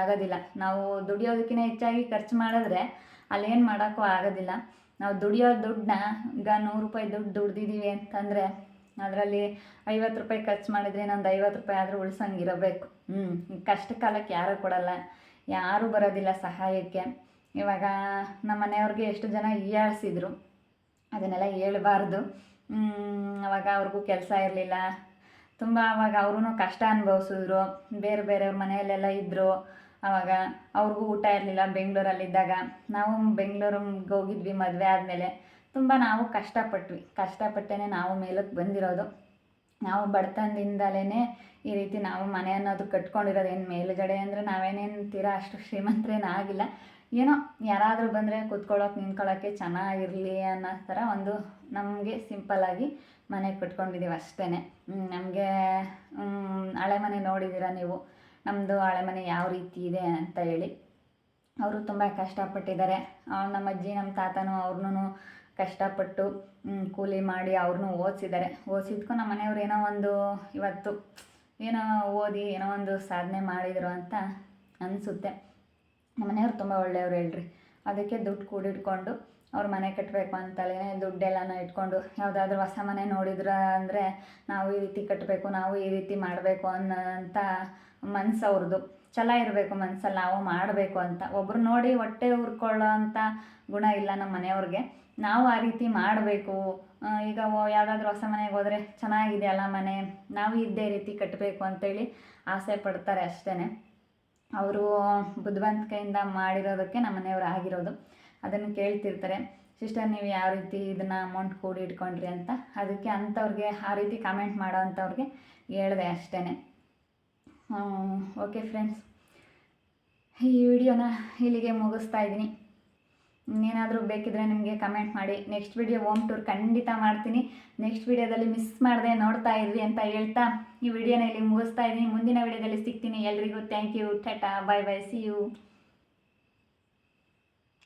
ಆಗೋದಿಲ್ಲ. ನಾವು ದುಡಿಯೋದಕ್ಕಿಂತ ಹೆಚ್ಚಾಗಿ ಖರ್ಚು ಮಾಡಿದ್ರೆ ಅಲ್ಲೇನು ಮಾಡೋಕ್ಕೂ ಆಗೋದಿಲ್ಲ. ನಾವು ದುಡಿಯೋ ದುಡ್ಡನ್ನ ಈಗ ನೂರು ರೂಪಾಯಿ ದುಡ್ಡು ದುಡ್ದಿದ್ದೀವಿ ಅಂತಂದರೆ ಅದರಲ್ಲಿ ಐವತ್ತು ರೂಪಾಯಿ ಖರ್ಚು ಮಾಡಿದರೆ ಇನ್ನೊಂದು ಐವತ್ತು ರೂಪಾಯಿ ಆದರೂ ಉಳ್ಸಂಗಿರಬೇಕು. ಹ್ಞೂ ಕಷ್ಟ ಕಾಲಕ್ಕೆ ಯಾರೂ ಕೊಡಲ್ಲ, ಯಾರೂ ಬರೋದಿಲ್ಲ ಸಹಾಯಕ್ಕೆ. ಇವಾಗ ನಮ್ಮ ಮನೆಯವ್ರಿಗೆ ಎಷ್ಟು ಜನ ಹೀಯಾಳಿಸಿದ್ರು, ಅದನ್ನೆಲ್ಲ ಹೇಳಬಾರ್ದು. ಅವಾಗ ಅವ್ರಿಗೂ ಕೆಲಸ ಇರಲಿಲ್ಲ. ತುಂಬ ಅವಾಗ ಅವ್ರೂ ಕಷ್ಟ ಅನುಭವಿಸಿದ್ರು. ಬೇರೆ ಬೇರೆಯವ್ರ ಮನೆಯಲ್ಲೆಲ್ಲ ಇದ್ದರು ಆವಾಗ ಅವ್ರಿಗೂ ಊಟ ಇರಲಿಲ್ಲ, ಬೆಂಗಳೂರಲ್ಲಿದ್ದಾಗ. ನಾವು ಬೆಂಗಳೂರಿಗೆ ಹೋಗಿದ್ವಿ ಮದುವೆ ಆದಮೇಲೆ. ತುಂಬ ನಾವು ಕಷ್ಟಪಟ್ವಿ. ಕಷ್ಟಪಟ್ಟೇ ನಾವು ಮೇಲಕ್ಕೆ ಬಂದಿರೋದು. ನಾವು ಬಡತನದಿಂದಲೇ ಈ ರೀತಿ ನಾವು ಮನೆ ಅನ್ನೋದು ಕಟ್ಕೊಂಡಿರೋದು. ಏನು ಮೇಲುಗಡೆ ಅಂದರೆ ನಾವೇನೇನು ತೀರಾ ಅಷ್ಟು ಶ್ರೀಮಂತರೇನು ಆಗಿಲ್ಲ. ಏನೋ ಯಾರಾದರೂ ಬಂದರೆ ಕೂತ್ಕೊಳ್ಳೋಕೆ ನಿಂತ್ಕೊಳ್ಳೋಕ್ಕೆ ಚೆನ್ನಾಗಿರಲಿ ಅನ್ನೋ ಥರ ಒಂದು ನಮಗೆ ಸಿಂಪಲ್ಲಾಗಿ ಮನೆ ಕಟ್ಕೊಂಡಿದ್ದೀವಿ ಅಷ್ಟೇ ನಮಗೆ ಹಳೆ ಮನೆ ನೋಡಿದ್ದೀರ ನೀವು? ನಮ್ಮದು ಹಳೆ ಮನೆ ಯಾವ ರೀತಿ ಇದೆ ಅಂತ ಹೇಳಿ. ಅವರು ತುಂಬ ಕಷ್ಟಪಟ್ಟಿದ್ದಾರೆ. ನಮ್ಮ ಅಜ್ಜಿ, ನಮ್ಮ ತಾತನೂ ಅವ್ರನ್ನೂ ಕಷ್ಟಪಟ್ಟು ಕೂಲಿ ಮಾಡಿ ಅವ್ರನ್ನೂ ಓದಿಸಿದ್ದಾರೆ. ಓದಿಸಿದ್ಕೂ ನಮ್ಮ ಮನೆಯವ್ರು ಏನೋ ಒಂದು ಇವತ್ತು ಏನೋ ಓದಿ ಏನೋ ಒಂದು ಸಾಧನೆ ಮಾಡಿದರು ಅಂತ ಅನಿಸುತ್ತೆ. ನಮ್ಮ ಮನೆಯವ್ರು ತುಂಬ ಒಳ್ಳೆಯವ್ರು ಹೇಳ್ರಿ. ಅದಕ್ಕೆ ದುಡ್ಡು ಕೂಡಿಟ್ಕೊಂಡು ಅವ್ರ ಮನೆ ಕಟ್ಟಬೇಕು ಅಂತಲೇ ದುಡ್ಡೆಲ್ಲನ ಇಟ್ಕೊಂಡು ಯಾವುದಾದ್ರೂ ಹೊಸ ಮನೆ ನೋಡಿದ್ರ ಅಂದರೆ ನಾವು ಈ ರೀತಿ ಕಟ್ಟಬೇಕು ನಾವು ಈ ರೀತಿ ಮಾಡಬೇಕು ಅನ್ನೋಂಥ ಮನಸ್ಸು ಅವ್ರದ್ದು ಛಲ ಇರಬೇಕು ಮನಸ್ಸಲ್ಲಿ ನಾವು ಮಾಡಬೇಕು ಅಂತ. ಒಬ್ರು ನೋಡಿ ಹೊಟ್ಟೆ ಉರ್ಕೊಳ್ಳೋ ಅಂಥ ಗುಣ ಇಲ್ಲ ನಮ್ಮ ಮನೆಯವ್ರಿಗೆ. ನಾವು ಆ ರೀತಿ ಮಾಡಬೇಕು. ಈಗ ಯಾವುದಾದ್ರೂ ಹೊಸ ಮನೆಗೆ ಹೋದರೆ ಚೆನ್ನಾಗಿದೆ ಅಲ್ಲ ಮನೆ, ನಾವು ಇದ್ದೇ ರೀತಿ ಕಟ್ಟಬೇಕು ಅಂತೇಳಿ ಆಸೆ ಪಡ್ತಾರೆ ಅಷ್ಟೇ ಅವರು ಬುದ್ಧಿವಂತಿಕೆಯಿಂದ ಮಾಡಿರೋದಕ್ಕೆ ನಮ್ಮ ಮನೆಯವರು ಆಗಿರೋದು. ಅದನ್ನು ಕೇಳ್ತಿರ್ತಾರೆ, ಸಿಸ್ಟರ್, ನೀವು ಯಾವ ರೀತಿ ಇದನ್ನು ಅಮೌಂಟ್ ಕೂಡಿ ಇಟ್ಕೊಂಡ್ರಿ ಅಂತ? ಅದಕ್ಕೆ ಅಂಥವ್ರಿಗೆ ಆ ರೀತಿ ಕಾಮೆಂಟ್ ಮಾಡೋ ಅಂಥವ್ರಿಗೆ ಹೇಳಿದೆ ಅಷ್ಟೇ ಓಕೆ ಫ್ರೆಂಡ್ಸ್. ಈ ವಿಡಿಯೋನ ಇಲ್ಲಿಗೆ ಮುಗಿಸ್ತಾ ಇದ್ದೀನಿ. ಇನ್ನೇನಾದರೂ ಬೇಕಿದ್ರೆ ನಿಮಗೆ ಕಮೆಂಟ್ ಮಾಡಿ. ನೆಕ್ಸ್ಟ್ ವಿಡಿಯೋ ಹೋಮ್ ಟೂರ್ ಖಂಡಿತ ಮಾಡ್ತೀನಿ. ನೆಕ್ಸ್ಟ್ ವಿಡಿಯೋದಲ್ಲಿ ಮಿಸ್ ಮಾಡದೆ ನೋಡ್ತಾ ಇದ್ವಿ ಅಂತ ಹೇಳ್ತಾ ಈ ವಿಡಿಯೋನ ಇಲ್ಲಿ ಮುಗಿಸ್ತಾ ಇದ್ದೀನಿ. ಮುಂದಿನ ವಿಡಿಯೋದಲ್ಲಿ ಸಿಗ್ತೀನಿ ಎಲ್ರಿಗೂ. ಥ್ಯಾಂಕ್ ಯು ಟಾಟಾ ಬಾಯ್ ಬಾಯ್ ಸಿ ಯು